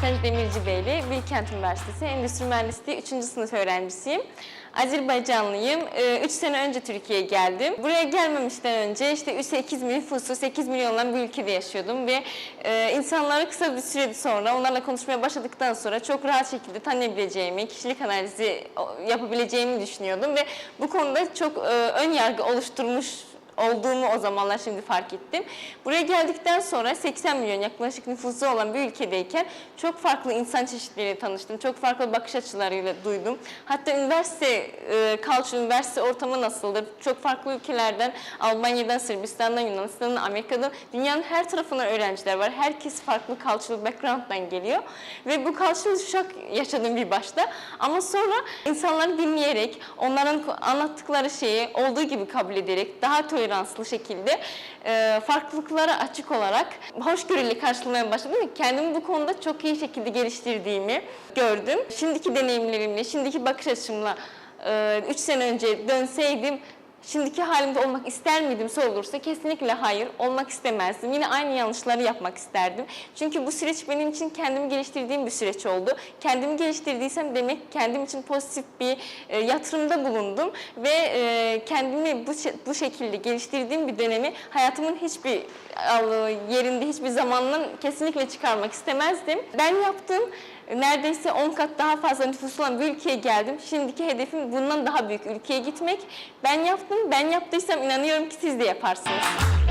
Hacı Demircibeyli, Bilkent Üniversitesi Endüstri Mühendisliği 3. sınıf öğrencisiyim. Azerbaycanlıyım. 3 sene önce Türkiye'ye geldim. Buraya gelmemişten önce işte 8 milyon nüfusu, 8 milyonla bir ülkede yaşıyordum ve e, insanları kısa bir süre sonra onlarla konuşmaya başladıktan sonra çok rahat şekilde tanıyabileceğimi, kişilik analizi yapabileceğimi düşünüyordum ve bu konuda çok e, ön yargı oluşturmuş olduğumu o zamanlar şimdi fark ettim. Buraya geldikten sonra 80 milyon yaklaşık nüfusu olan bir ülkedeyken çok farklı insan çeşitleriyle tanıştım. Çok farklı bakış açılarıyla duydum. Hatta üniversite, e, culture, üniversite ortamı nasıldır? Çok farklı ülkelerden, Almanya'dan, Sırbistan'dan, Yunanistan'dan, Amerika'dan, dünyanın her tarafından öğrenciler var. Herkes farklı cultural background'dan geliyor. Ve bu cultural shock yaşadım bir başta. Ama sonra insanları dinleyerek, onların anlattıkları şeyi olduğu gibi kabul ederek, daha toleranslı şekilde e, farklılıklara açık olarak hoşgörüyle karşılamaya başladım kendimi bu konuda çok iyi şekilde geliştirdiğimi gördüm. Şimdiki deneyimlerimle, şimdiki bakış açımla 3 sene önce dönseydim Şimdiki halimde olmak ister miydim sorulursa kesinlikle hayır, olmak istemezdim. Yine aynı yanlışları yapmak isterdim. Çünkü bu süreç benim için kendimi geliştirdiğim bir süreç oldu. Kendimi geliştirdiysem demek kendim için pozitif bir e, yatırımda bulundum ve e, kendimi bu, bu şekilde geliştirdiğim bir dönemi hayatımın hiçbir al- yerinde, hiçbir zamandan kesinlikle çıkarmak istemezdim. Ben yaptım neredeyse 10 kat daha fazla nüfusu olan bir ülkeye geldim. Şimdiki hedefim bundan daha büyük ülkeye gitmek. Ben yaptım, ben yaptıysam inanıyorum ki siz de yaparsınız.